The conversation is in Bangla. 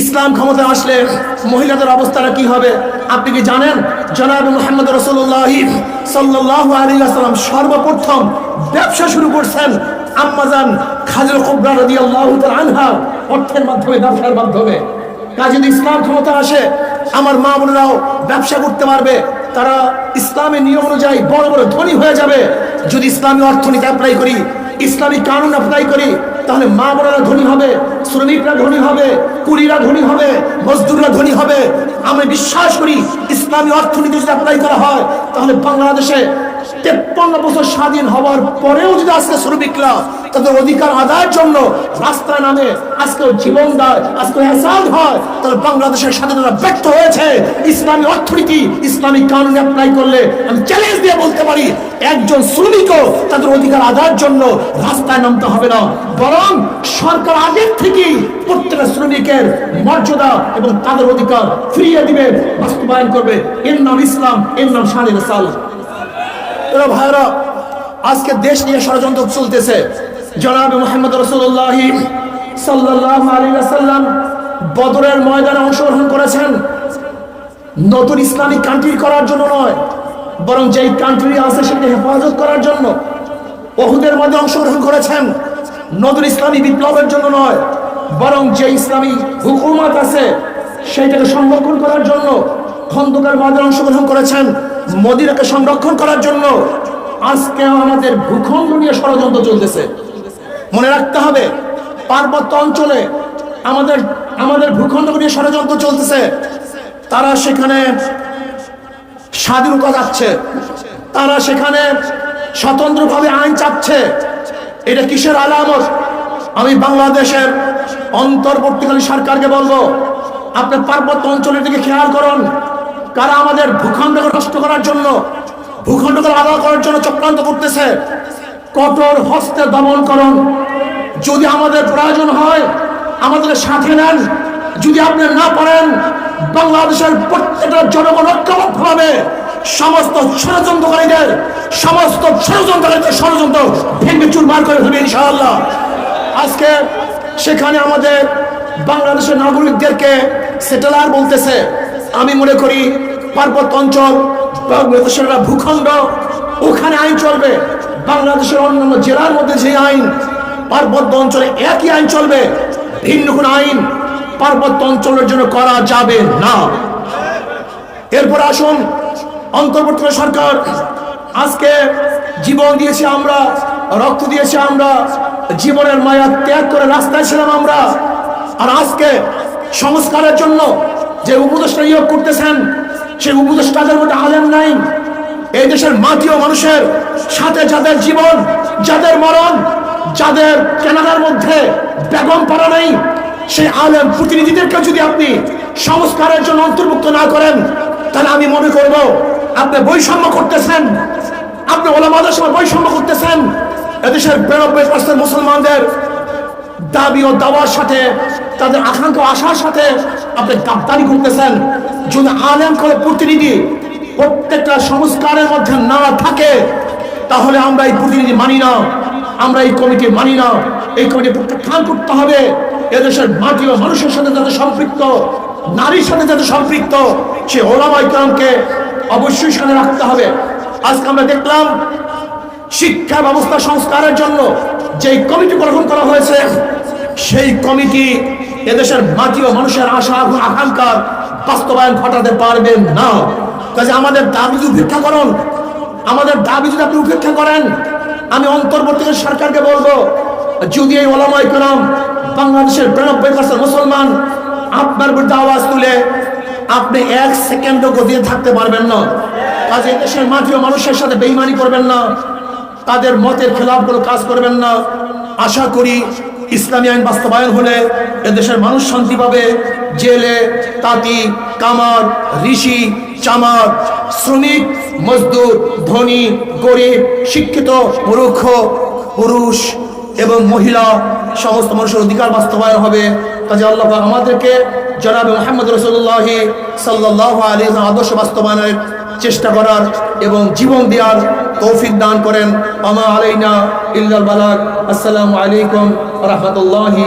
ইসলাম ক্ষমতা আসলে মহিলাদের অবস্থাটা কি হবে? আপনি কি জানেন? জনাব মোহাম্মদ রসুল্লাহ আসসালাম সর্বপ্রথম ব্যবসা শুরু করছেন আম্মাজান খাজর কুবরা রদি আল্লাহ আনহা অর্থের মাধ্যমে, ব্যবসার মাধ্যমে। কাজে যদি ইসলাম ক্ষমতা আসে, আমার মা বোনেরাও ব্যবসা করতে পারবে। তারা ইসলামের নিয়ম অনুযায়ী বড় বড় ধনী হয়ে যাবে। যদি ইসলামী অর্থনীতি অ্যাপ্লাই করি ইসলামী কানুন অ্যাপ্লাই করি, তাহলে মা বোনেরা ধনী হবে, শ্রমিকরা ধনী হবে, কুড়িরা ধনী হবে, মজদুররা ধনী হবে। আমি বিশ্বাস করি, ইসলামী অর্থনীতি যদি অ্যাপ্লাই করা হয়, তাহলে বাংলাদেশে তেপ্পান্ন বছর স্বাধীন হওয়ার পরেও যদি আজকে শ্রমিকরা তাদের অধিকার আদায়ের জন্য রাস্তায় নামে আজকে জীবন দেয় আজকে হেসাদ হয়। তাহলে বাংলাদেশের স্বাধীনতা ব্যর্থ হয়েছে। ইসলামী অর্থনীতি, ইসলামী কানুন অ্যাপ্লাই করলে আমি চ্যালেঞ্জ দিয়ে বলতে পারি, একজন শ্রমিকও তাদের অধিকার আদায়ের জন্য রাস্তায় নামতে হবে না। বরং সরকার আগের থেকেই প্রত্যেকটা শ্রমিকের মর্যাদা এবং তাদের অধিকার ফিরিয়ে দিবে, বাস্তবায়ন করবে। এর নাম ইসলাম, এর নাম স্বাধীন সাল ভাইরা আজকে দেশ নিয়ে ষড়যন্ত্র চলতেছে। জনাব মোহাম্মদ রসুল্লাহ সাল্লাহ আলী সাল্লাম বদরের ময়দানে অংশগ্রহণ করেছেন। নতুন ইসলামিক কান্ট্রি করার জন্য নয়, বরং যেই কান্ট্রি আছে সেটা হেফাজত করার জন্য। বহুদের মধ্যে অংশগ্রহণ করেছেন, নতুন ইসলামী বিপ্লবের জন্য নয়, বরং যে ইসলামী হুকুমত আছে সেইটাকে সংরক্ষণ করার জন্য, খন্দকার মধ্যে অংশগ্রহণ করেছেন, মদিনাকে সংরক্ষণ করার জন্য। আজকে আমাদের ভূখণ্ড নিয়ে ষড়যন্ত্র চলতেছে। মনে রাখতে হবে, পার্বত্য অঞ্চলে আমাদের আমাদের ভূখণ্ড নিয়ে ষড়যন্ত্র চলতেছে। তারা সেখানে স্বাধীনতা যাচ্ছে। তারা সেখানে স্বতন্ত্রভাবে আইন চাচ্ছে এটা কিসের আলামত? আমি বাংলাদেশের অন্তর্বর্তীকালীন সরকারকে বলব, আপনি পার্বত্য অঞ্চলের দিকে খেয়াল করুন। কারা আমাদের ভূখণ্ডকে নষ্ট করার জন্য, ভূখণ্ডকে আলাদা করার জন্য চক্রান্ত করতেছে, কঠোর হস্তে দমন করুন। যদি আমাদের প্রয়োজন হয়, আমাদের সাথে নেন। যদি আপনি না পারেন, বাংলাদেশের প্রত্যেকটা জনগণ ঐক্যবদ্ধভাবে সমস্ত ষড়যন্ত্রকারীদের সমস্ত ষড়যন্ত্রকারীদের ষড়যন্ত্র ভেঙে চুরমার করে ফেলবে ইনশাআল্লাহ। আজকে সেখানে আমাদের বাংলাদেশের নাগরিকদেরকে সেটেলার বলতেছে, আমি মনে করি পার্বত্য অঞ্চল ভূখণ্ড, ওখানে আইন চলবে। বাংলাদেশের অন্যান্য জেলার মধ্যে যে আইন পার্বত্য অঞ্চলে একই আইন চলবে। ভিন্ন কোন আইন পার্বত্য অঞ্চলের জন্য করা যাবে না। এরপর আসুন অন্তর্বর্তী সরকার, আজকে জীবন দিয়েছি আমরা, রক্ত দিয়েছি আমরা, জীবনের মায়া ত্যাগ করে রাস্তায় ছিলাম আমরা। আর আজকে সংস্কারের জন্য যে উপদেষ্টা নিয়োগ করতেছেন, সেই উপদেষ্টাদের মধ্যে আলেম নাই। এই দেশের মাটিও মানুষের সাথে যাদের জীবন, যাদের মরণ যাদের কেনাডার মধ্যে বেগম পাড়া নেই, সেই আলেম প্রতিনিধিদেরকে যদি আপনি সংস্কারের জন্য অন্তর্ভুক্ত না করেন, তাহলে আমি মনে করব আপনি বৈষম্য করতেছেন। আপনি ওলামাদের সময় বৈষম্য করতেছেন। এদেশের বিরানব্বই পার্সেন্ট মুসলমানদের দাবি ও দাওয়ার সাথে, তাদের আকাঙ্ক্ষা আশার সাথে আপনি গাদ্দারি করতেছেন। যদি আলেম করে প্রতিনিধি প্রত্যেকটা সংস্কারের মধ্যে না থাকে, তাহলে আমরা এই প্রতিনিধি মানি না। আমরা এই কমিটি মানি না। এই কমিটি প্রত্যাখ্যান করতে হবে। এদেশের মাটি ও মানুষের সাথে যাদের সম্পৃক্ত, নারীর সাথে যাদের সম্পৃক্ত, সে ওলামা ইকরামকে অবশ্যই সেখানে রাখতে হবে। আজকে আমরা দেখলাম, শিক্ষা ব্যবস্থা সংস্কারের জন্য যে কমিটি গঠন করা হয়েছে, সেই কমিটি এদেশের মাটি ও মানুষের আশা আকাঙ্ক্ষার বাস্তবায়ন ঘটাতে পারবেন না। কাজে আমাদের দাবি উপেক্ষা করুন, আমাদের দাবি যদি আপনি উপেক্ষা করেন আমি অন্তর্বর্তী সরকারকে বলব, যদি এই ওলামাই করাম বাংলাদেশের বিরানব্বই পার্সেন্ট মুসলমান আপনার বিরুদ্ধে আওয়াজ তুলে, আপনি এক সেকেন্ডও গদিয়ে থাকতে পারবেন না। কাজে দেশের মাঠে মানুষের সাথে বেইমানি করবেন না। তাদের মতের খেলাফ কোনো কাজ করবেন না। আশা করি ইসলামী আইন বাস্তবায়ন হলে এদেশের মানুষ শান্তি পাবে। জেলে, তাঁতি, কামার, ঋষি, চামার, শ্রমিক, মজদুর, ধনী, গরিব, শিক্ষিত, মূর্খ, পুরুষ এবং মহিলা, সমস্ত মানুষের অধিকার বাস্তবায়ন হবে। কাজে আল্লাহ আমাদেরকে জনাব মোহাম্মদ রসুল্লাহ সাল্লাহ আলী আদর্শ বাস্তবায়নের চেষ্টা করার এবং জীবন দেওয়ার তৌফিক দান করেন। আমা আলাইনা ইল্লাল বালাক আসসালামু আলাইকুম রহমতুল্লাহি